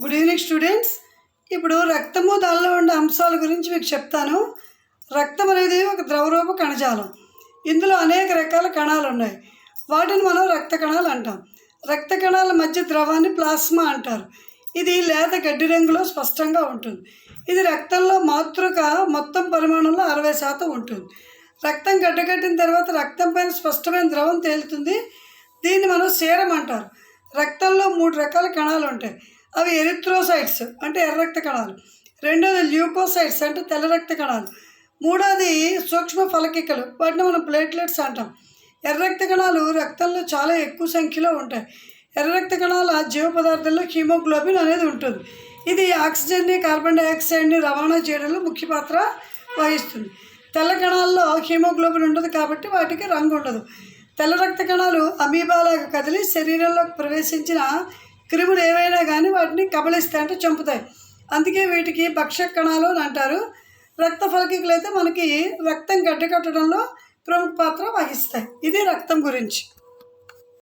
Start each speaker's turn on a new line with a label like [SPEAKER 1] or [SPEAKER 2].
[SPEAKER 1] Good evening students ఇప్పుడు రక్తము దానిలో ఉండే అంశాల గురించి మీకు చెప్తాను. రక్తం అనేది ఒక ద్రవరూప కణజాలం. ఇందులో అనేక రకాల కణాలు ఉన్నాయి. వాటిని మనం రక్త కణాలు అంటాం. రక్త కణాల మధ్య ద్రవాన్ని ప్లాస్మా అంటారు. ఇది లేత గడ్డి రంగులో స్పష్టంగా ఉంటుంది. ఇది రక్తంలో మాతృక మొత్తం పరిమాణంలో అరవై శాతం ఉంటుంది. రక్తం గడ్డగట్టిన తర్వాత రక్తం పైన స్పష్టమైన ద్రవం తేలుతుంది. దీన్ని మనం సేరం అంటారు. రక్తంలో మూడు రకాల కణాలు ఉంటాయి. అవి ఎరిథ్రోసైట్స్ అంటే ఎర్ర రక్త కణాలు. రెండోది ల్యూకోసైట్స్ అంటే తెల్ల రక్త కణాలు. మూడోది సూక్ష్మ ఫలకికలు. వాటిని మనం ప్లేట్లెట్స్ అంటాం. ఎర్ర రక్త కణాలు రక్తంలో చాలా ఎక్కువ సంఖ్యలో ఉంటాయి. ఎర్ర రక్త కణాల జీవ పదార్థంలో హీమోగ్లోబిన్ అనేది ఉంటుంది. ఇది ఆక్సిజన్ని కార్బన్ డైఆక్సైడ్ని రవాణా చేయడంలో ముఖ్య పాత్ర వహిస్తుంది. తెల్ల కణాల్లో హీమోగ్లోబిన్ ఉండదు కాబట్టి వాటికి రంగు ఉండదు. తెల్ల రక్త కణాలు అమీబాలాగా కదిలి శరీరంలోకి ప్రవేశించిన క్రిములు ఏవైనా కానీ వాటిని కబలిస్తాయి అంటే చంపుతాయి. అందుకే వీటికి భక్ష కణాలు అని అంటారు. రక్త ఫలకికలు అయితే మనకి రక్తం గడ్డకట్టడంలో ప్రముఖ పాత్ర వహిస్తాయి. ఇది రక్తం గురించి.